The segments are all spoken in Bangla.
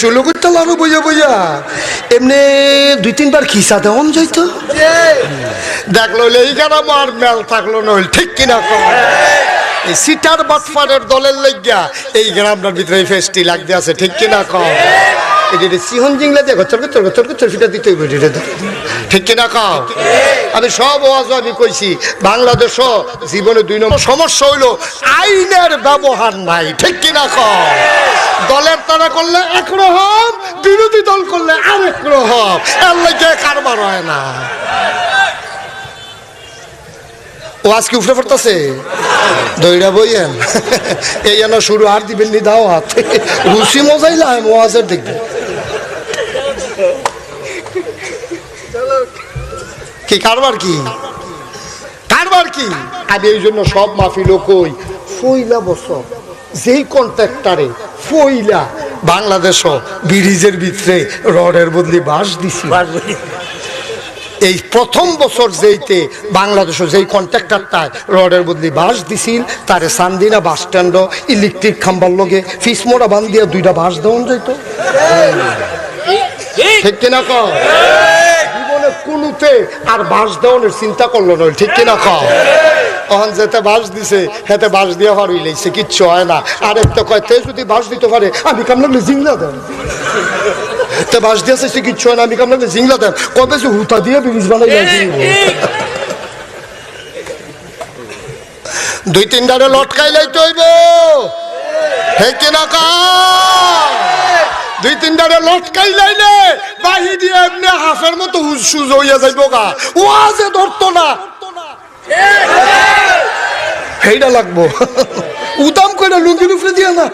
ষোলো করতে আরও বইয়া বইয়া। এমনি দুই তিনবার খিসা দেওয়ান যাইতো। দেখল এই গ্রাম আর মেল থাকল নইল ঠিক কিনা কম। এই সিটার বাটফারের দলের লজ্ঞা এই গ্রামটার ভিতরে ফেস্টি লাগতে আছে ঠিক কিনা কম। এটা জিংলা আমি সব ওয়াজ বাংলাদেশ জীবনে দুই নম্বর সমস্যা ব্যবহার নাই দলের তারা করলে একরকম বিরোধী দল করলে আরেক রকম। কারবার হয় না। ও আজকে উঠে পড়তেছে? এই শুরু আর দিবেন নি দাও হাত রুচি মজাইলাম ওয়াজের দেখবে কি কারবার কি? কারবার কি? আমি এই জন্য সব মাহফিল কই ফইলা বছর যেই কন্ট্রাক্টারে ফইলা বাংলাদেশ ব্রিজের ভিতরে রডের বদলি বাস দিছি। এই প্রথম বছর যেইতে বাংলাদেশে যেই কন্ট্রাক্টারটায় রডের বদলি বাস দিছিল তারে সান্দিনা বাস স্ট্যান্ড ইলেকট্রিক খাম্বার লগে ফিসমোড়া বান দিয়া দুইটা বাস দেওয়ান যাইত। ঠিক। কিনা জীবনে কোনোতে আর বাঁশ দেওয়ানোর চিন্তা করল নয় ঠিক কিনা কও? অহন যেতে বাস দিছে, হেতে বাস দিয়ে হরই লাইছে, কিচ্ছু হয় না। আর একটা কয়, তে যদি বাস দিতে পারে, আমি কাম লাগলে জিংলা দেন। তে বাস দিয়েছে সে কিচ্ছু হয় না, আমি কাম লাগলে জিংলা দেন। কবে যে হুতা দিয়ে ব্রিজ বানাই দুই তিন ডারে লটকাই লাইতে হইব। হে কিনা কা দুই তিন ডারে লটকাই লাইলে, বাহি দিয়ে এমনি হাফের মতো হুজ সুজ হইয়া যাইব গা। ও আজে ধরতো না। সেইটা লাগবো। উদাম করে লুঙ্গির উপরে দিয়া না।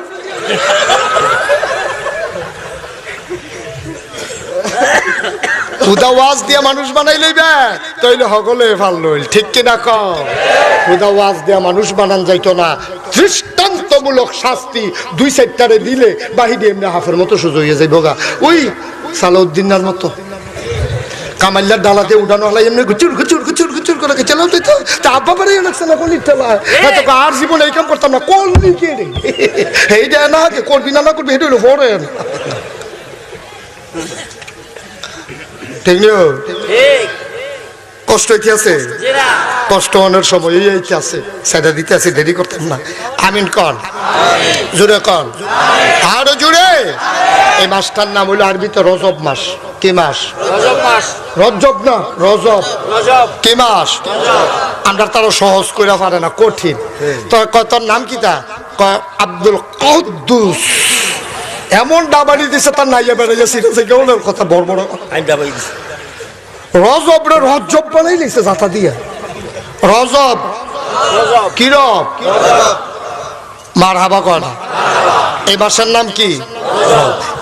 উদা ওয়াজ দিয়া মানুষ বানাই লইবে, তইলে সকলে ভালো লইল। ঠিক কিনা কম উদা ওয়াজ দিয়া মানুষ বানান যাইতো না। দৃষ্টান্তমূলক শাস্তি দুই সাইডটারে দিলে বাহিরে এমনি হাফের মতো সুযোগ হয়ে যাইব গা। ওই সালাউদ্দিনার মতো। কামাল্লার ডালাতে উঠানো হলাই এমনি গুচুর গুচুর গুচুর গুচুর করে চালাও তো? তা আব্বা পারে লাগছে না কোন ইচ্ছা হয়তো আর জীবনে এই কাম করতাম না কোন দিকে রে? এই দেয় না করবি না না করবি এটা হলো ফরেন ঠিক নিও কষ্ট কি আছে? কষ্ট অনেক সময় এই কি আছে? সেটা দিতে আছে দেরি করতাম না। আমিন কন। জুড়ে কন। আরও জুড়ে এই মাসটার নাম হইল আরবিতে রজব মাস। কি মাস? রজব না রজব। কি মাস? আমরা তারা সহজ করে পারে না কঠিন। তো তোর নাম কি তা? আব্দুল কদ্দুস। এমন ডাবানি দিছে তার নাইয়া বেড়ে গেছে কেউ কথা বড় বড় রজব রে রজব বানাই লিখছে জাতা দিয়া। রজব কিরব মার হাবা করা এই মাসের নাম কি?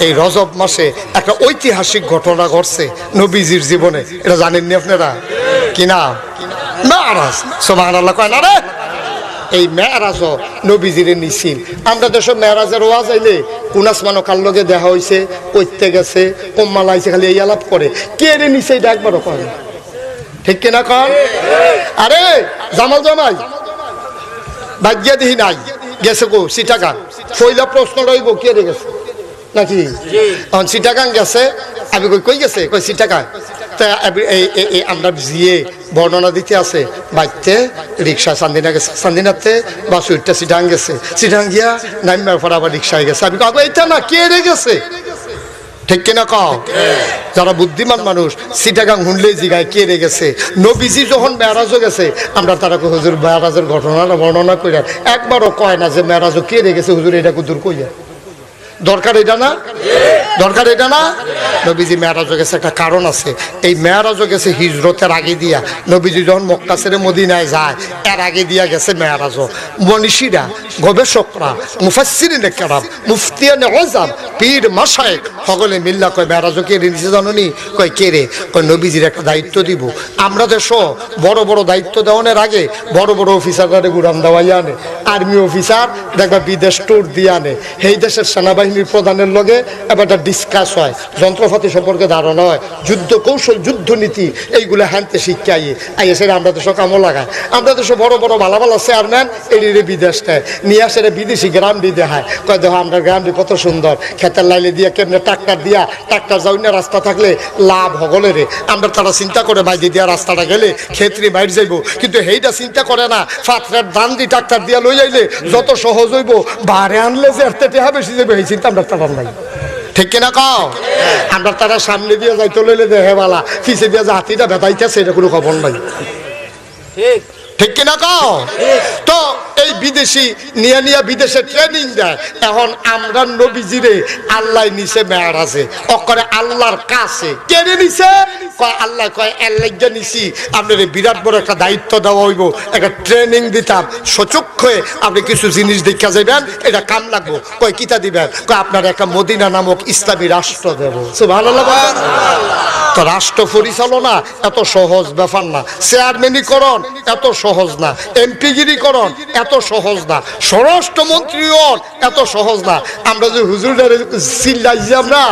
এই রজব মাসে একটা ঐতিহাসিক ঘটনা ঘটছে নবীজির জীবনে এটা জানেননি আপনারা? কি নাম? মেয়ারাজ সোমান আল্লাহ কয় না রে এই মেয়ারাজ নবীজিরে নিছিল আমরা দেশ মেয়ারাজের ওয়াজ আইলে কুনাস মানো কার লগে দেখা হইছে কইতে গেছে কম্মাল আইছে খালি এই আলাপ করে। কে রে নিছে এটা একবারও করে ঠিক কিনা কর আরে জামাল জামাই ভাগ্যা দিহি নাই গেছে গো সিটাগাং পয়লা প্রশ্ন রইব কে রে গেছে? নাকি? সিটাগাং গেছে আমি কই কই গেছে? কই সিটাগাং তা বর্ণনা দিতে আছে, বাইতে রিক্সা চান্দিনা গেছে। চান্দিনাতে বাস উঠতে সিটাং গেছে। সিটাং গিয়া নামিমার পর আবার রিক্সায় গেছে। আমি কাকু এটা না কে রে গেছে? ঠিক কিনা কও? যারা বুদ্ধিমান মানুষ সিটাগাং হুনলে জিগায় কে রে গেছে? নবীজি যখন মেয়ারাজও গেছে, আমরা তারা হুজুর, মেয়ারাজের ঘটনাটা বর্ণনা কইরা একবারও কয় না যে মেয়ারাজও কে রে গেছে? হুজুর এটা কুদুর কইয়া। দরকার এটা না? দরকার এটা না? নবীজি মেয়ারাজও গেছে, একটা কারণ আছে। এই মেয়ারাজও গেছে হিজরতের আগে দিয়া। নবীজি যখন মক্কা ছেড়ে মদিনায় যায়, এর আগে দিয়া গেছে মেয়ারাজও। মনীষীরা, গবেষকরা মুফাসিরিন কেরাম, মুফতিয়ান ওজাম পীর মাসায়েক সকলে মিল্লা কয়, মেয়ারাজও কে রে নিচে জাননি? কয়, কে রে? কয়, নবীজির একটা দায়িত্ব দিব। আমরা দেশ বড় বড় দায়িত্ব দেওয়ানোর আগে, বড় বড় অফিসাররা গুড়ান দেওয়াই আনে। আর্মি অফিসার, দেখবা বিদেশ ট্যুর দিয়ে আনে। সেই দেশের সেনাবাহিনীর প্রধানের লগে এবার একটা ডিসকাস হয়। যন্ত্রপাতি সম্পর্কে ধারণা হয়। যুদ্ধ কৌশল যুদ্ধনীতি এইগুলো হ্যানতে শিক্ষা আইয়ে সেটা আমরা দেশে কামও লাগায় আমরা দেশে বড় বড় ভালো ভালো চেয়ারম্যান এটিরে বিদেশ নেয়। নিয়ে আসে বিদেশি গ্রাম দিয়ে দেখায়। কয় দেখো, আমরা গ্রামটি কত সুন্দর। খেতের লাইলে দিয়ে কেমনে ট্রাক্টর দিয়া ট্রাক্টর যাও না রাস্তা থাকলে লাভ হগলে রে। আমরা তারা চিন্তা করে বাইদি দিয়া রাস্তাটা গেলে ক্ষেত্রে বাইর যাইব। কিন্তু সেইটা চিন্তা করে না, ফাতরের দান দি ট্রাক্টর দিয়া লই যাইলে যত সহজ হইব, বারে আনলে যে এর তেটে বেশি যাবে চিন্তা আমরা তারা নাই। ঠিক কিনা কও? আমরা তারা সামনে দিয়ে যাইতে লইলে দেহে বালা পিছিয়ে দিয়ে যে হাতিটা বেতাইতেছে এটা কোনো খবর নাই। ঠিক। ঠিক কিনা কও? তো এই বিদেশি নিয়ে নিয়ে বিদেশে ট্রেনিং দেয়। এখন আমরা নবীজিরে আল্লাহ নিছে মেয়ার আছে। অকরে আল্লাহর কাছে। কেড়ে নিছে? কয় আল্লাহ কয় আল্লাহ নিছি। আপনার বিরাট বড় একটা দায়িত্ব দেওয়া হইব। একটা ট্রেনিং দিতাম। সচক্ষ হয়ে আপনি কিছু জিনিস দেখা যাবেন এটা কাম লাগবো। কয় কিতা দিবেন? কয় আপনার একটা মদিনা নামক ইসলামী রাষ্ট্র দেব। লাগে তো রাষ্ট্র পরিচালনা, এত সহজ ব্যাপার না। চেয়ারম্যানিকরণ, এত সহজ না। এমপিগিরিকরণ, এত সহজ না। স্বরাষ্ট্রমন্ত্রীও এত সহজ না। আমরা যে হুজুরের চিল্লাই যে আমরা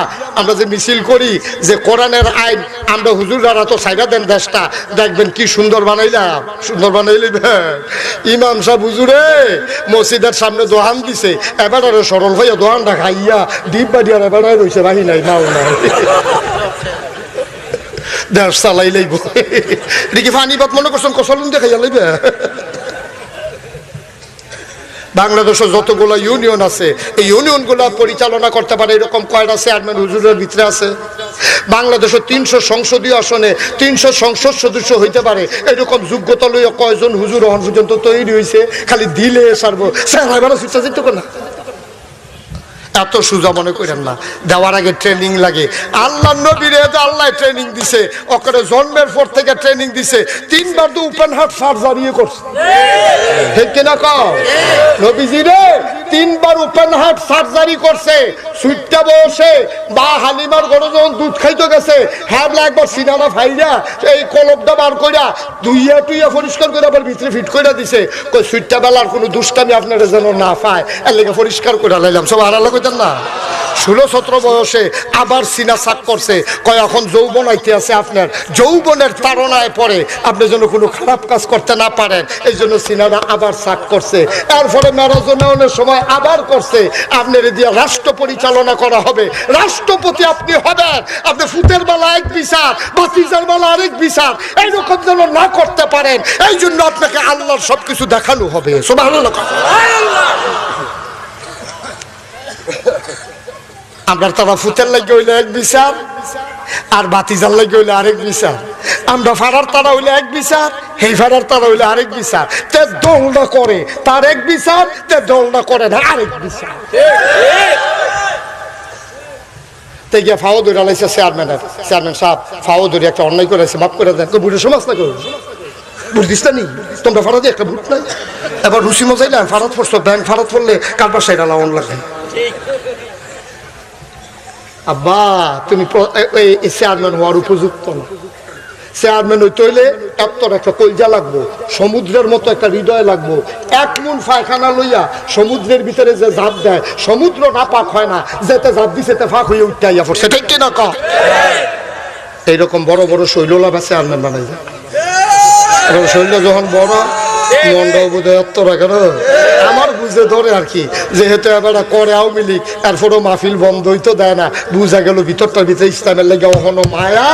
আমরা যে মিছিল করি, যে কোরআনের আইন, আমরা হুজুরারা তো সাইডা দেন দেশটা। দেখবেন কি সুন্দর বানাইলাম, সুন্দর বানাইলি ইমাম সাহেব, হুজুরে, মসজিদের সামনে দোহান দিছে। এবারে সরল হইয়া দোহানটা খাইয়া, ডিপ বাড়িয়ার এবার রয়েছে বাহি নাই মাও নাই। চালাই ফানি মনে করছেন দেখাইয়া বাংলাদেশের যতগুলো ইউনিয়ন আছে, এই ইউনিয়নগুলো পরিচালনা করতে পারে এরকম কয়টা চেয়ারম্যান হুজুরের ভিতরে আছে? বাংলাদেশের তিনশো সংসদীয় আসনে তিনশো সংসদ সদস্য হইতে পারে, এরকম যোগ্যতা লইয়া কয়জন হুজুর হন পর্যন্ত তৈরি হয়েছে খালি দিলে সারবো। স্যার, এবার সুচা যেত না। এত সুজা মনে করেন না। দেওয়ার আগে ট্রেনিং লাগে। আল্লাহ নবীরে আল্লাহ ট্রেনিং দিছে ওখানে জন্মের পর থেকে ট্রেনিং দিছে, তিনবার তো ওপেন হার্ট সার্জারি করছে। ঠিক কিনা কও? নবীজি রে তিনবার ওপেন হার্ট সার্জারি করছে, সুইটটা বসে বা হালিমার ঘরে যখন দুধ খাইতে গেছে হ্যাঁ একবার সিনারা ফাইরা এই কলবটা বার কইরা দুইয়া টুইয়া পরিষ্কার করে আবার ভিতরে ফিট কইরা দিছে। কই, সুইটটা বেলার কোনো দুষ্টামি আপনারা যেন না পায়, এর লেগে পরিষ্কার করে লাইলাম। সব আড়ালা কইতেন না ষোলো, সতেরো বয়সে আবার সিনা সাক করছে। কয়, এখন যৌবন আইতে আছে আপনার। যৌবনের তাড়নায় পরে আপনি যেন কোনো খারাপ কাজ করতে না পারেন, এই জন্য সিনারা আবার সাক করছে। এরপরে ম্যারাজনের সময় আবার করছে। আপনার দিয়ে রাষ্ট্র পরিচালনা করা হবে। রাষ্ট্রপতি আপনি হবেন। আপনি ফুতের বেলা এক বিচার, বাতিজার বেলা আরেক বিচার। এইরকম যেন না করতে পারেন, এই জন্য আপনাকে আল্লাহর সবকিছু দেখানো হবে। সবাই আমরা তারা ফুতের লাগে হইলে এক বিচার, আর বাতিজার লাগে হইলে আরেক বিচার। আমরা ফাড়ার তারা হইলে এক বিচার সেই ফাড়ার তারা হইলে আরেক বিচার। তে দৌড়া করে, তার এক বিচার, তে দৌড়া করে না, আরেক বিচার। তে গিয়ে ফাও ধরে লাইছে চেয়ারম্যানের চেয়ারম্যান সাহেব, ফাও একটা অন্যায় করেছে মাফ করে দেন। বুড়ো সমাজ না করো বুঝিস না নি? তোমরা ফাড়া দিয়ে একটা ভোট নাই? এবার রুসি মজাইলাম ফাড়াত পড়ছো, ব্যাংক ফাড়াত পড়লে কারবার সাইডা লাউন লাগে আব্বা, তুমি চেয়ারম্যান হওয়ার উপযুক্ত না। চেয়ারম্যান হইতে হইলে এত একটা কলজা লাগবো, সমুদ্রের মতো একটা হৃদয় লাগবো। এক মন ফায়খানা লইয়া সমুদ্রের ভিতরে যে জাপ দেয়, সমুদ্র না পাক হয় না, যেতে জাপ দিছে ফাঁক হয়ে উঠতে আইয়া পড়ছে। ঠিক কিনা ক এইরকম বড় বড় শৈললা বা চেয়ারম্যান বানাই যায় শৈল যখন বড় মন্ডল বোধ হয় এত রাখে না আমার বুঝে ধরে আর কি। যেহেতু এবার করে আওয়ামী লীগ, এরপরও মাহফিল বন্ধ হইতো দেয় না। বুঝা গেল ভিতরটার ভিতরে ইসলামের লেগে অহনো মায়া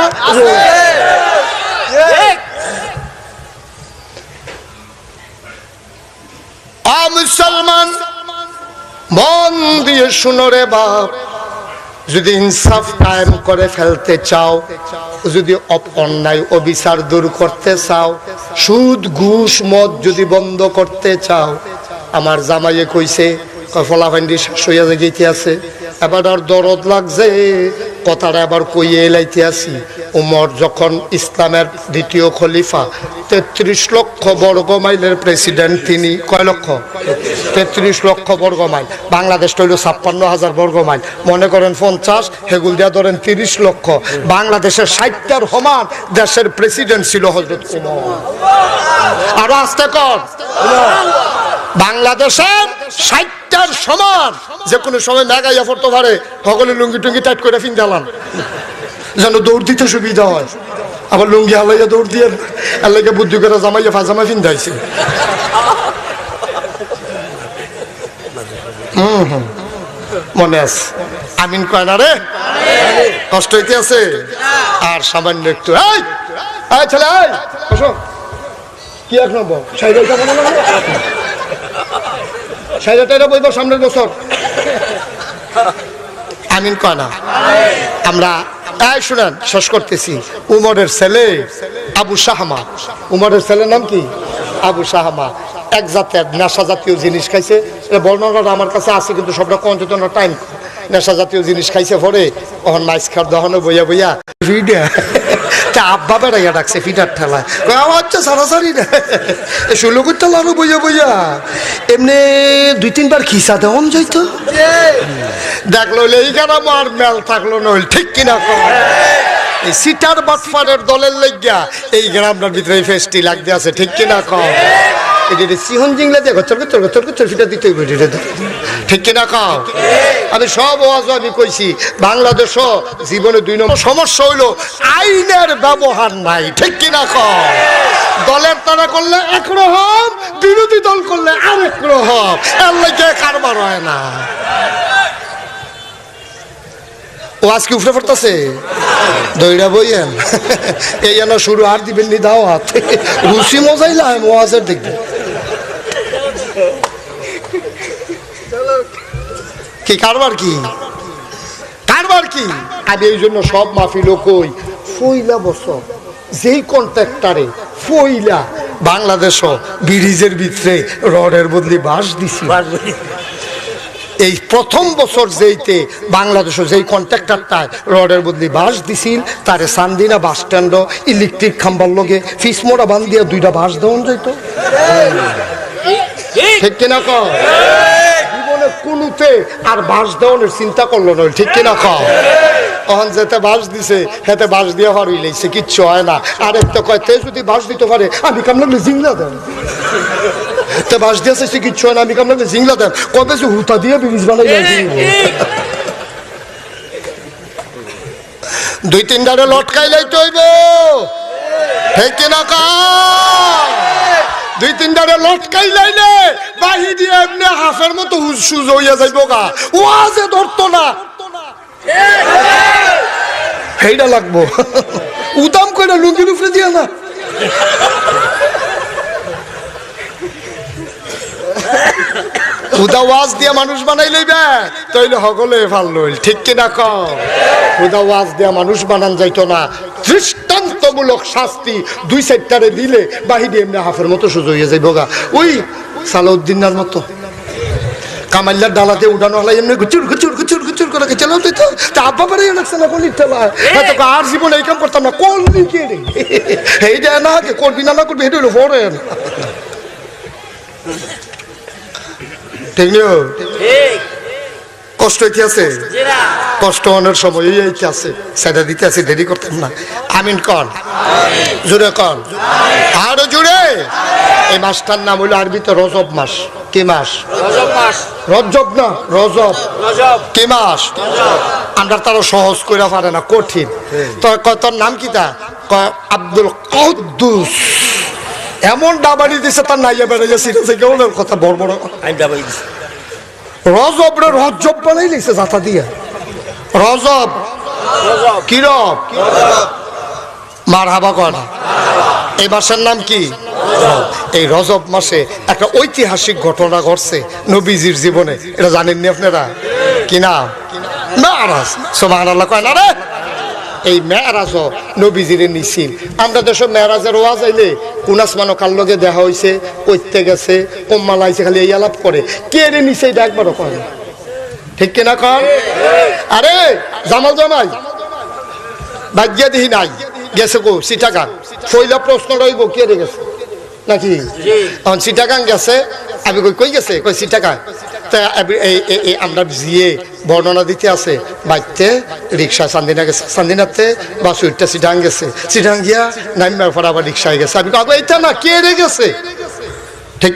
মুসলমান, মন দিয়ে শুনো বাপ। যদি ইনসাফ কায়েম করে ফেলতে চাও, যদি অন্যায় অবিচার দূর করতে চাও, সুদ, ঘুষ, মদ যদি বন্ধ করতে চাও আমার জামাইয়ে কইছে ফলাফান্ডি শেষ হইয়া গেতে আছে। এবার আর দরদ লাগছে, কথাটা আবার কইয়ে এলাইতে আসি উমর যখন ইসলামের দ্বিতীয় খলিফা, তেত্রিশ লক্ষ বর্গ মাইলের প্রেসিডেন্ট তিনি, কয় লক্ষ? তেত্রিশ লক্ষ বর্গ মাইল। বাংলাদেশ হইল ছাপ্পান্ন হাজার বর্গ মাইল। মনে করেন পঞ্চাশ, হেগুল দিয়া ধরেন তিরিশ লক্ষ। বাংলাদেশের ষাটটার সমান দেশের প্রেসিডেন্ট ছিল হজরত উমর। আরও আসতে কর। বাংলাদেশের ষাটটার সমান। যে কোনো সময় মেগাইয়া পড়তে পারে সকলে লুঙ্গি টুঙ্গি টাইট করে ফিন দিলাম। যেন দৌড় দিতে সুবিধা হয়। আবার লুঙ্গি হালাইয়া দৌড় দিয়ে এলাকে বুদ্ধি করে জামাইয়া ফাজামা ফিন দিয়েছে। মনে আছে? আমিন কয় না রে? কষ্ট হইতে আছে? আর সামান্য একটু। ছেলে কি এক নম্বর? সাইকেল বইব সামনের বছর। আমিন আমরা শুনেন, শেষ করতেছি। উমরের ছেলে আবু শাহমা উমরের ছেলের নাম কি? আবু শাহমা এক জাতের নেশা জাতীয় জিনিস খাইছে। বর্ণনাটা আমার কাছে আছে, কিন্তু সবটা কঞ্চতন টাইম। নেশা জাতীয় জিনিস খাইছে পরে তখন মাইস খার দহনে বইয়া বইয়া। ডাকছে ফিটার ঠেলায়। কয়, "আও আচ্ছা সারাসারি না ষোলো করতে লানো বইয়া বইয়া এমনি দুই তিনবার খিসা এই থাকল নইল ঠিক কিনা কর। সিটার বাটফারের দলের লেগিয়া এই গ্রামটার ভিতরে ফেস্টি লাগতে আছে ঠিক কিনা কর। বাংলাদেশ জীবনে দুই নম্বর সমস্যা হইল আইনের ব্যবহার নাই, ঠিক কিনা দলের তারা করলে একরকম বিরোধী দল করলে আরেক রকম কারবার হয় না। ও আজকে উঠে পড়তেছে? দইরা বইয়েন। এই যেন শুরু আর দিবেন নি দাওয়াত। রুচি মজাইলাম ওয়াজের দেখবে কি কারবার কি? কারবার কি? আমি এই জন্য সব মাহফিলও কই ফইলা বছর যেই কন্ট্রাক্টারে ফইলা বাংলাদেশও ব্রিজের ভিতরে রডের বদলি বাস দিছি। এই প্রথম বছর যেইতে বাংলাদেশে যেই কন্ট্রাক্টরটা রডের বদলি বাস দিছিল তারে সান্দিনা বাস স্ট্যান্ড ইলেকট্রিক খাম্বার লগে ফিসমোড়া বান দিয়া দুইটা বাস দেওয়ান যাইত। ঠিক। কিনা জীবনে কোনোতে আর বাস দেওয়ানোর চিন্তা করল না, ঠিক কিনা কও? তখন যেতে বাস দিছে, হেতে বাস দিয়ে হরই লাইছে, কিচ্ছু হয় না। আর কয়, তে যদি বাস দিতে পারে, আমি কাম লাগলে জিংলা দেন। তে হয় না, আমি দুই তিন তৈব ঠিক কিনা কও? দুই তিন দাঁড়ে লটকাই লাইলে, বাহি দিয়ে এমনি হাফের মতো সুজ হইয়া যাইব গা। ওয়াজে ধরতো না। সেইটা লাগবো। উদাম করে লুঙ্গির উপরে দিয়া না। উদা ওয়াজ দিয়া মানুষ বানাই লইবে, তইলে সকলে ভালো লইল। ঠিক কিনা কম উদা ওয়াজ দিয়া মানুষ বানান যাইতো না। দৃষ্টান্তমূলক শাস্তি দুই সাইডটারে দিলে বাহিরে এমনি হাফের মতো সুযোগ হয়ে যাইব গা। ওই সালাউদ্দিনার মতো। কামাল্লার ডালাতে উড়ানো হলাই এমনি গুচুর গুচুর গুচুর গুচুর করে চালাও তো। তা আব্বা পারে লাগছে না কোন এত আর জীবনে এই কাম করতাম না কোন দিকে রে? এই দেয় না কে করবি না না করবি এটা হলো নিও ঠিক কষ্ট হইতে আছে? কষ্ট অনেক সময় এই এইতে আছে। সেটা দিতে আছে দেরি করতেন না। আমিন কন। জুড়ে কন। আরও জুড়ে এই মাসটার নাম হইল আরবিতে রজব মাস। কি মাস? রজব না রজব। কি মাস? আমরা তারা সহজ করে পারে না কঠিন। তো তোর নাম কি তা? আব্দুল কদ্দুস। এমন ডাবাড়ি দিছে তার নাইয়া বেড়াইয়া সিরেছে কেউ কথা বড় বড়। আমি ডাবাই দিছি। রজব রে রজব বানাই লিখছে জাতা দিয়া। রজব কিরব মার হাবা করা এই মাসের নাম কি? এই রজব মাসে একটা ঐতিহাসিক ঘটনা ঘটছে নবীজির জীবনে এটা জানেননি আপনারা? কি না মেয়ারাজ সোমান আল্লাহ কয় না রে এই মেয়ারাজ নবীজিরে নিছিল আমরা দেশে মেয়ারাজের ওয়াজ আইলে কুনাস মানো কার লগে দেখা হইছে কইতে গেছে কম্মা লাইছে খালি এই আলাপ করে। কে রে নিছে এটা একবারও কয় না। ঠিক কিনা কন? আরে জামাল জামাই ভাগ্যা দিহি নাই গেছে গো সিটাগান শৈলা প্রশ্ন রইব কে রে গেছে? নাকি। এখন সিটাগান গেছে আমি কই কই গেছে? কই তা আমি- দিতে আছে চান্দিনা গেছে। গিয়া গেছে। না গেছে? ঠিক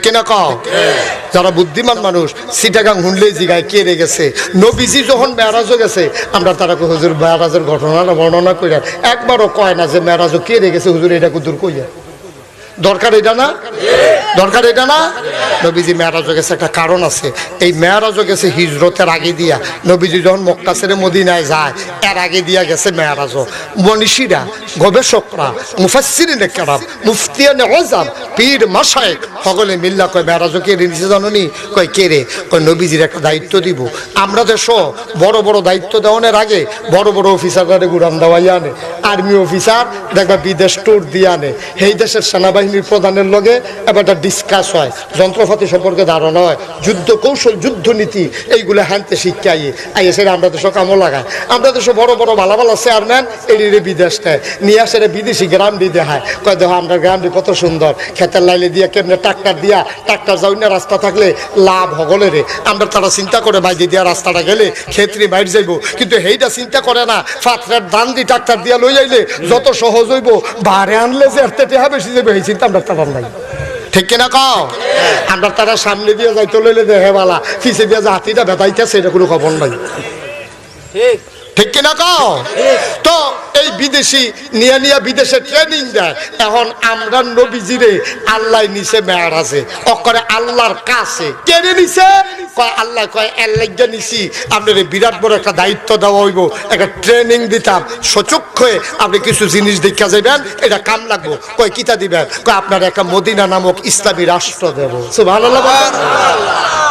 যারা বুদ্ধিমান মানুষ সিটাগাং হুনলে জিগায় কে রে গেছে? নবীজি যখন মেয়ারাজও গেছে, আমরা তারা হুজুর, মেয়ারাজের ঘটনাটা বর্ণনা কইরা একবারও কয় না যে মেয়ারাজও কে রে গেছে? হুজুর, এটা কুদুর কইয়া? দরকার এটা না? দরকার এটা না? নবীজি মেয়ারাজও গেছে, একটা কারণ আছে। এই মেয়ারাজও গেছে হিজরতের আগে দিয়া। নবীজি যখন মক্কা ছেড়ে মদিনায় যায়, এর আগে দিয়া গেছে মেয়ারাজও। মনীষীরা, গবেষকরা, মুফাসসিরিনে কেরাম, মুফতিয়ানে ওজাম পীর মাসায়েক সকলে মিল্লা কয়, মেয়ারাজও কে নিচে জানো কয়, কে রে? কয়, নবীজির একটা দায়িত্ব দিব। আমরা দেশ বড় বড় দায়িত্ব দেওয়ানোর আগে, বড় বড় অফিসাররা গুড়ান দেওয়াই আনে। আর্মি অফিসার, দেখবা বিদেশ ট্যুর দিয়ে আনে। সেই দেশের সেনাবাহিনীর প্রধানের লগে এবার ডিসকাস হয়। যন্ত্রপাতি সম্পর্কে ধারণা হয়। যুদ্ধ কৌশল, যুদ্ধনীতি, এইগুলো হানতে শিক্ষাই। আইয়ে সেটা আমরা দেশে কামও লাগায় আমরা দেশে বড় বড় ভালো ভালো চেয়ারম্যান এড়িয়ে বিদেশ নেয়। নিয়ে আসে বিদেশি গ্রামটি দেখায়। কয় দেখো, আমরা গ্রামটি কত সুন্দর। খেতের লাইলে দিয়ে কেমনে ট্রাক্টর দিয়া ট্রাক্টর যাই না রাস্তা থাকলে লাভ হগলে রে। আমরা তারা চিন্তা করে বাইরে দিয়া রাস্তাটা গেলে ক্ষেত্রে বাইরে যাইব। কিন্তু সেইটা চিন্তা করে না। ফাতরের দান দি ট্রাক্টর দিয়া লই যাইলে যত সহজ হইব, বারে আনলে যে এর টেহা বেশি যাবে চিন্তা আমরা নাই। ঠিক কিনা কও? আমরা তারা সামনে দিয়ে যাইতে লইলে দেহে বালা পিছিয়ে দিয়ে যে হাতিটা বেতাইতেছে এটা কোনো খবর নাই। ঠিক। ঠিক কিনা কও? তো এই বিদেশি নিয়ে নিয়ে বিদেশে ট্রেনিং দেয়। এখন আমরা নবীজিরে আল্লাহ নিছে মেয়ার আছে। অকরে আল্লাহর কাছে। কেড়ে নিছে? কয় আল্লাহ কয় আল্লাহ নিছি। আপনার বিরাট বড় একটা দায়িত্ব দেওয়া হইব। একটা ট্রেনিং দিতাম। সচক হয়ে আপনি কিছু জিনিস দেখা যাবেন এটা কাম লাগবো। কয় কিতা দিবেন? কয় আপনার একটা মদিনা নামক ইসলামী রাষ্ট্র দেব। ভালো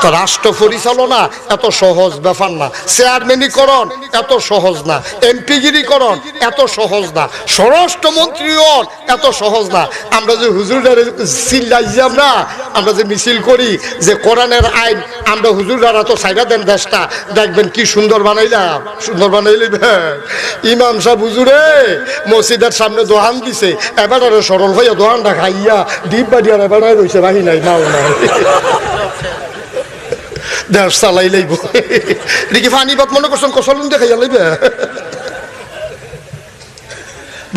তো রাষ্ট্র পরিচালনা এত সহজ ব্যাপার না। চেয়ারম্যানিকরণ এত সহজ। না। এমপিগিরিকরণ এত সহজ না। স্বরাষ্ট্র মন্ত্রী হন এত সহজ না। আমরা যে হুজুরের চিল্লাইছিলাম না আমরা যে মিছিল করি, যে কোরআনের আইন, আমরা হুজুরারা তো সাইডা দেন দেশটা। দেখবেন কি সুন্দর বানাইলাম, সুন্দর বানাইলি ইমাম সাহেব, হুজুরে, মসজিদের সামনে দোহান দিছে। এবার সরল হইয়া দোহানটা খাইয়া ডিপ বাড়িয়ার এবার রয়েছে বাহি নাই নাও নাই। দেশ লাইবে।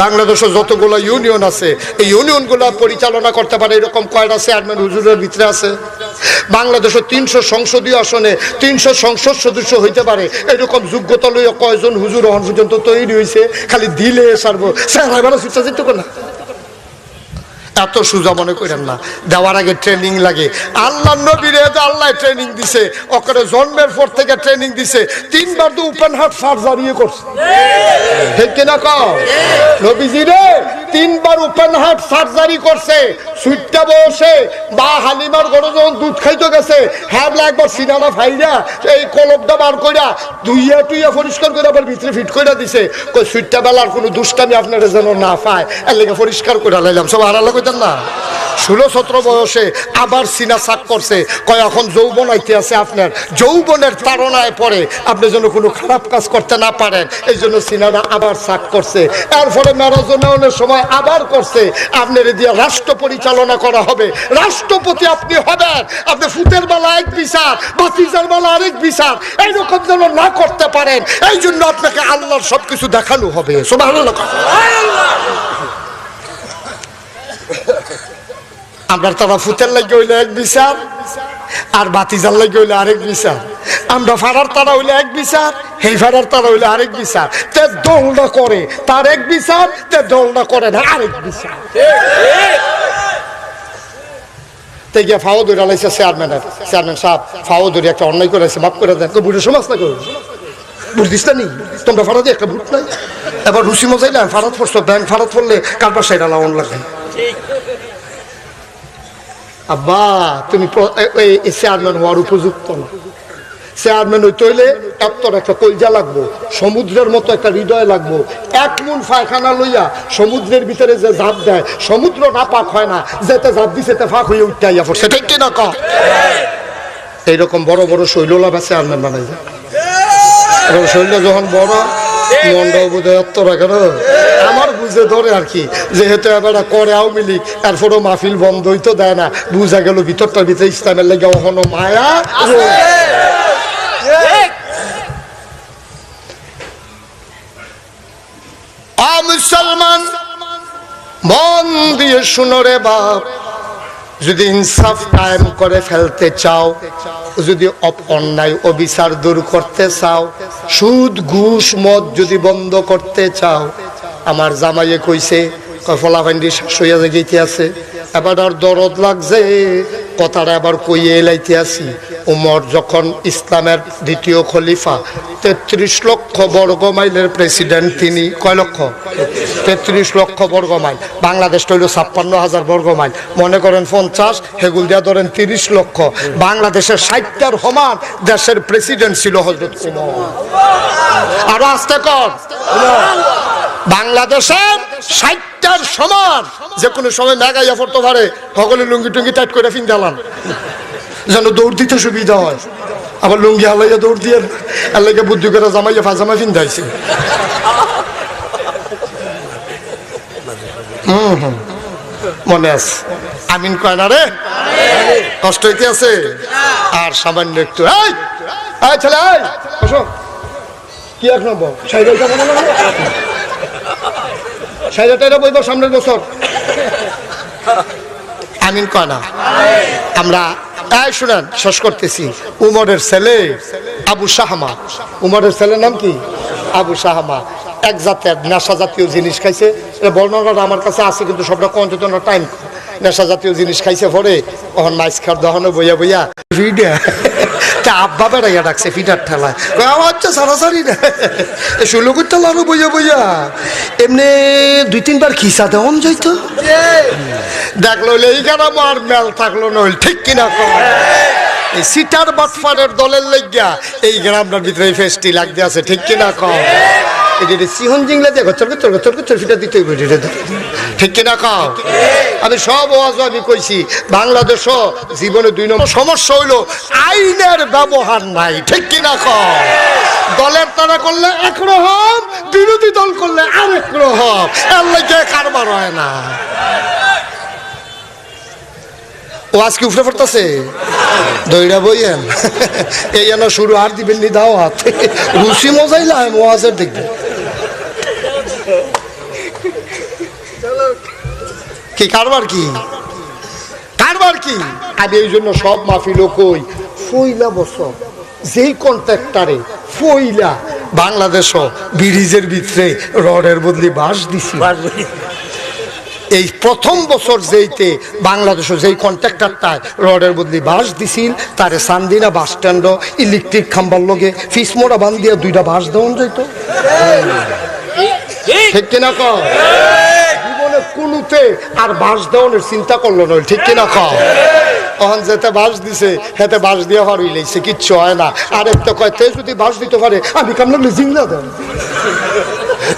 বাংলাদেশের যতগুলো ইউনিয়ন আছে, এই ইউনিয়নগুলো পরিচালনা করতে পারে এরকম কয়টা চেয়ারম্যান হুজুরের ভিতরে আছে? বাংলাদেশের তিনশো সংসদীয় আসনে তিনশো সংসদ সদস্য হইতে পারে, এরকম যোগ্যতা লইয়া কয়জন হুজুর এখন পর্যন্ত তৈরি হয়েছে খালি দিলে সারবো। স্যার এবার সুচা যেত না। এত সুজা মনে করেন না। দেওয়ার আগে ট্রেনিং লাগে। আল্লাহ নবীরে আল্লাহ ট্রেনিং দিছে ওখানে জন্মের পর থেকে ট্রেনিং দিছে তিনবার তো ওপেন হার্ট সার্জারি করছে। ঠিক। কিনা নবীজি রে! তিনবার ওপেন হার্ট সার্জারি করছে। সুইটটা বসে বা হালিমার ঘরে যখন দুধ খাইতে গেছে হ্যাঁ একবার সিনারা ফাইরা এই কলবটা বার কইরা দুইয়া টুইয়া পরিষ্কার করে আবার ভিতরে ফিট কইরা দিছে। কই, সুইটটা বেলার কোনো দুষ্টামি আপনারা যেন না পায়, এর লেগে পরিষ্কার করে লাইলাম। সব হারালো কইতেন না? ষোলো, সতেরো বয়সে আবার সিনা সাক করছে। কয়, এখন যৌবন আইতে আছে আপনার। যৌবনের তাড়নায় পরে আপনি যেন কোনো খারাপ কাজ করতে না পারেন এই জন্য সিনারা আবার সাক করছে। এরপরে মেরাজনের সময় আবার করছে। আপনার দিয়ে রাষ্ট্র পরিচালনা করা হবে। রাষ্ট্রপতি আপনি হবেন। আপনি ফুটের বেলা এক বিচার, বাতিজার বেলা আরেক বিচার। এইরকম যেন না করতে পারেন এই জন্য আপনাকে আল্লাহর সবকিছু দেখানো হবে। আমরা তারা ফুতের লাগে হইলে এক বিচার। আর বাতিজার লাগে হইলে আরেক বিচার। আমরা ফাড়ার তারা হইলে এক বিচার, সেই ফাড়ার তারা হইলে আরেক বিচার। তে দলটা করে, তার এক বিচার, তে দলটা করে না, আরেক বিচার। তে একটা করেছে মাফ না নাই? এবার ব্যাংক ফারাত পড়লে কারবার সাইডা লাউন লাগে আব্বা, তুমি এই- চেয়ারম্যান হওয়ার উপযুক্ত না। চেয়ারম্যান হইতে হইলে এত্তর একটা কলজা লাগবো, সমুদ্রের মতো একটা হৃদয় লাগবো। এক মন পায়খানা লইয়া সমুদ্রের ভিতরে যে ঝাঁপ দেয়, সমুদ্র না পাক হয় না, যেতে ঝাঁপ দিছে ফাঁক হয়ে উঠতে আইয়া পড়ছে। ঠিক কিনা ক এইরকম বড় বড় শৈললা বা চেয়ারম্যান বানাই যায় শৈল যখন বড়, মনটাও বোধ হয় না বুঝে ধরে আর কি, যেহেতু এবার করে আওয়ামী লীগ এরপরও মাহফিল বন্ধ হইতো দেয় না। বুঝা গেল ভিতরটার ভিতরে ইসলামের লেগে ওখানো মায়া। মুসলমান, মন দিয়ে বাপ। যদি ইনসাফ কায়েম করে ফেলতে চাও, যদি অন্যায় অবিচার দূর করতে চাও, সুদ, ঘুষ, মদ যদি বন্ধ করতে চাও আমার জামাইয়ে কইছে ফলাফান্ডি শেষ গেতে আছে। এবার আর দরদ লাগছে, কথাটা আবার কইয়ে এলাইতে আসি উমর যখন ইসলামের দ্বিতীয় খলিফা, তেত্রিশ লক্ষ বর্গ মাইলের প্রেসিডেন্ট তিনি, কয় লক্ষ? তেত্রিশ লক্ষ বর্গ মাইল। বাংলাদেশ হইল ছাপ্পান্ন হাজার বর্গ মাইল। মনে করেন পঞ্চাশ, হেগুল দিয়া ধরেন তিরিশ লক্ষ। বাংলাদেশের ষাটটার সমান দেশের প্রেসিডেন্ট ছিল হজরত উমর। আরও আসতে কর। বাংলাদেশের ষাটটার সমান। যে কোনো সময় মেগাইয়া পড়তে পারে সকলে লুঙ্গি টুঙ্গি টাইট করে ফিন দিলাম যেন দৌড় দিতে সুবিধা হয়। আবার লুঙ্গি হালাইয়া দৌড় দিয়ে আল্লাহকে বুদ্ধি করে জামাইয়া ফাজামা ফিন দিয়েছে হুম হুম। মনে আছে? আমিন কয় না রে? কষ্ট হইতে আছে? আর সামান্য একটু। এই! ছেলে কি এক নম্বর? চাপানো না সাইকেলটা বইব সামনের বছর। আমিন কয় না? আমরা এই শুনেন শেষ করতেছি। উমরের ছেলে আবু শাহমা উমরের ছেলের নাম কি? আবু শাহমা এক জাতের নেশা জাতীয় জিনিস খাইছে। বর্ণনাটা আমার কাছে আছে কিন্তু সবটা কঞ্চতন টাইম। নেশা জাতীয় জিনিস খাইছে পরে তখন মাইস খাওয়ার দহনে বইয়া বইয়া। ভিডিয়া তা আব্বা বেড়াইয়া ডাকছে ফিটার ঠেলায়। আচ্ছা সারাসারি না ষোলো করতে লানো বইয়া বইয়া। এমনি দুই তিনবার খিসা দেওয়ান যাইতো। দেখল এই কেন আমার মেল থাকল নইল ঠিক কিনা এই সিটার বাটফারের দলের লেগিয়া এই গ্রামটার ভিতরে ফেস্টি লাগতে আছে। ঠিক কিনা কম সব ওয়াজ আমি কইছি বাংলাদেশও জীবনে দুই নম্বর সমস্যা হইল আইনের ব্যবহার নাই, ঠিক কিনা দলের তারা করলে একরকম বিরোধী দল করলে আরেক রকম কারবার হয় না। ও আজকে উঠে পড়তেছে? এই শুরু আর দিবেন নি দাও হাত রুসি মজাইলাম দেখবে কি কারবার কি? কারবার কি? আমি এই জন্য সব মাহফিল কই ফইলা বছর যেই কন্ট্রাক্টারে ফইলা বাংলাদেশও ব্রিজের ভিতরে রডের বদলি বাঁশ দিছি। এই প্রথম বছর যেইতে বাংলাদেশে যেই কন্ট্রাক্টরটায় রডের বদলি বাঁশ দিছিল তারে সান্দিনা বাস স্ট্যান্ড ইলেকট্রিক খাম্বার লগে ফিস মোড়া বান দিয়ে দুইটা বাঁশ দেওয়া যাইতো। ঠিক কিনা ক জীবনে কোনোতে আর বাঁশ দেওয়ানোর চিন্তা করল নয় ঠিক কিনা ক অহন যেতে বাঁশ দিছে হেতে বাঁশ দিয়ে পারই লেগছে কিচ্ছু হয় না। আর একটা কয় তে যদি বাঁশ দিতে পারে আমি কাম লাগলে জিংলা দেন।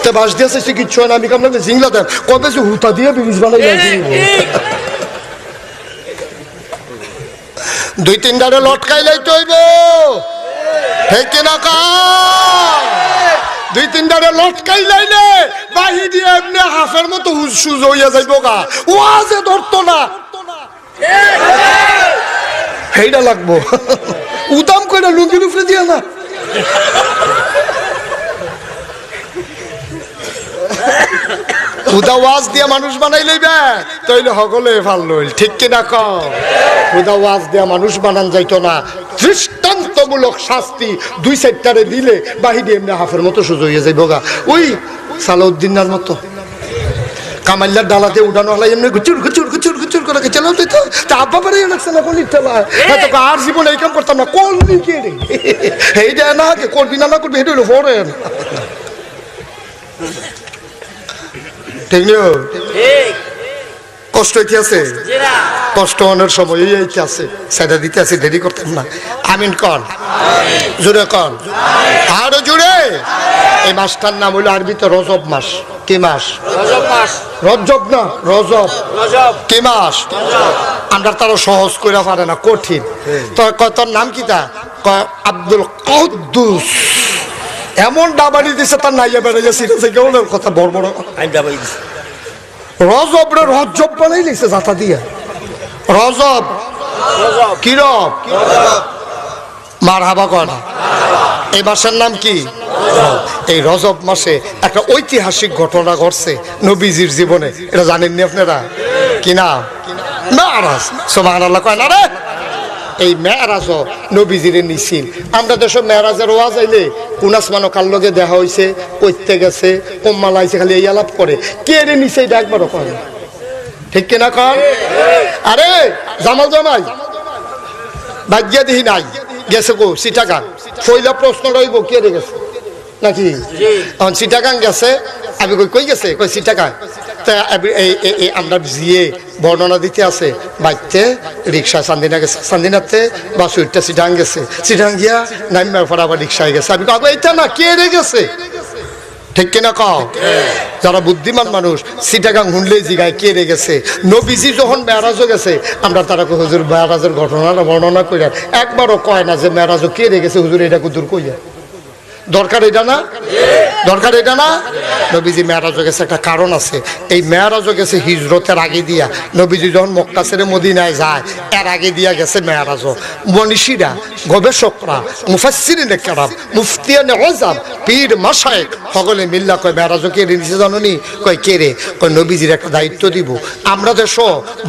তে বাঁশ দিয়েছে সে কিচ্ছু হয় না আমি কাম লাগলে জিংলা দেন। কবে যে হুতা দিয়ে ব্রিজ বানাই দুই তিন দাঁড়ে লটকাইলেই তো হইব। ঠিক কিনা ক দুই তিন দাঁড়ে লটকাই লাইলে হাফের মতো সুজ হইয়া যাইব গা। ওয়াজে ধরতো না। সেইটা লাগবো। উদাম করে লুঙ্গির উপরে দিয়ে না। উদা ওয়াজ দিয়ে মানুষ বানাই লইবে, তইলে সকলে ভালো লইল। ঠিক কিনা কম উদা ওয়াজ দিয়া মানুষ বানান যাইতো না। দৃষ্টান্তমূলক শাস্তি দুই সাইডটারে দিলে বাহিরে এমনি হাফের মতো সুযোগ হয়ে যাইব গা। ওই সালাউদ্দিনার মতো। কামাল্লার ডালাতে উঠানো হলে এমনি গুচুর গুচুর গুচুর গুচুর করে চালাও তো তা আব্বা বাড়ি লাগছে না কলির ঠেলা তোকে আর জীবনে এই কাম করতাম না? করলি কে রে? এইটা না কে করবি না না করবি এটা হলো পরে ঠিক। নিও ঠিক। কষ্ট হইতে আছে? কষ্ট অনেক সময় এই হইতে আছে? সেটা দিতে আছে দেরি করতেন না। আমিন কন। জুড়ে কন। আরও জুড়ে এই মাসটার নাম হইল আরবিতে রজব মাস। কি মাস? রজব না রজব। কি মাস? আমরা তারও সহজ করে পারে না কঠিন। তো তোর নাম কি তা? আব্দুল কদ্দুস। এমন ডাবানি দিছে তার নাইয়া বেড়ে গেছে কথা বড় বড় কথা। রজব রজব বানাই লিখছে জাতা দিয়া। রজব কিরব মার হাবা কনা এই মাসের নাম কি? এই রজব মাসে একটা ঐতিহাসিক ঘটনা ঘটছে নবীজির জীবনে এটা জানেননি আপনারা? কি না আরাস সোমান আল্লাহ কয় না রে? এই মেয়ারাজও নবীজিরে নিছিল আমরা দেশে মেয়ারাজের ওয়াজ আইলে কুনাস মানো কার লগে দেখা হইছে কইতে গেছে কম্মালা আইছে খালি এই আলাপ করে। কে রে নিছে এটা একবারও না। ঠিক কিনা কন আরে জামাল জামাই ভাগ্যা দিহি নাই গেছে গো সিটাগাং পয়লা প্রশ্ন রইব কে রে গেছে? নাকি? এখন সিটাগাং গেছে আমি কই কই গেছে? কই সিটাগাং আমরা জিয়ে বর্ণনা দিতে আছে, বাইতে রিক্সা চান্দিনা গেছে। চান্দিনাতে বা সুইটটা সিটাং গেছে। সিটাং গিয়া নামিবার পর আবার রিক্সায় গেছে। আমি এইটা না, কে রে গেছে? ঠিক কিনা কও? যারা বুদ্ধিমান মানুষ সিটাগাং হুনলে জিগায় কে রে গেছে। নবীজি যখন মেয়ারাজও গেছে, আমরা তারা হুজুর মেয়ারাজের ঘটনাটা বর্ণনা কইরা একবারও কয় না যে মেয়ারাজও কে রে গেছে? হুজুর, এটা কুদুর কইয়া? দরকার এটা না? দরকার এটা না? নবীজি মেয়ারাজও গেছে, একটা কারণ আছে। এই মেয়ারাজও গেছে হিজরতের আগে দিয়া। নবীজি যখন মক্কা ছেড়ে মদিনায় যায়, এর আগে দিয়া গেছে মেয়ারাজও মনীষীরা, গবেষকরা, মুফাসসিরিনে কেরাম, মুফতিয়ানে ওজাব পীর মাসায়েক সকলে মিল্লা কয় মেয়ারাজও কে নিচে জাননি? কয়, কে রে? কয়, নবীজির একটা দায়িত্ব দিব। আমরা দেশ,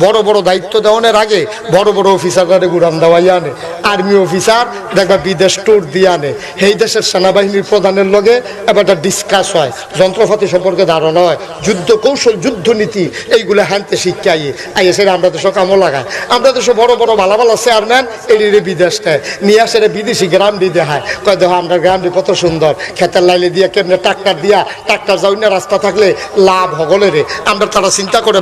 বড় বড় দায়িত্ব দেওয়ানোর আগে, বড় বড় অফিসাররা গুড়াম দেওয়াই আনে। আর্মি অফিসার, দেখবা বিদেশ ট্যুর দিয়ে আনে। সেই দেশের সেনাবাহিনীর প্রধানের লগে এবার ডিসকাস হয়। যন্ত্রপাতি সম্পর্কে ধারণা হয়। যুদ্ধ কৌশল, যুদ্ধনীতি, এইগুলো হ্যানতে শিক্ষাই। আইয়ে সেটা আমরা দেশে কামও লাগায় আমরা দেশে বড় বড় ভালো ভালো চেয়ারম্যান, এড়িয়ে বিদেশ নেয় নিয়ে আসে বিদেশি গ্রাম দিয়ে দেখায়। কয় দেখো, আমরা গ্রামটি কত সুন্দর। খেতের লাইলে দিয়ে কেমনে ট্রাক্টর দিয়া, ট্রাক্টর যাও না রাস্তা থাকলে লাভ হগলে রে। আমরা তারা চিন্তা করে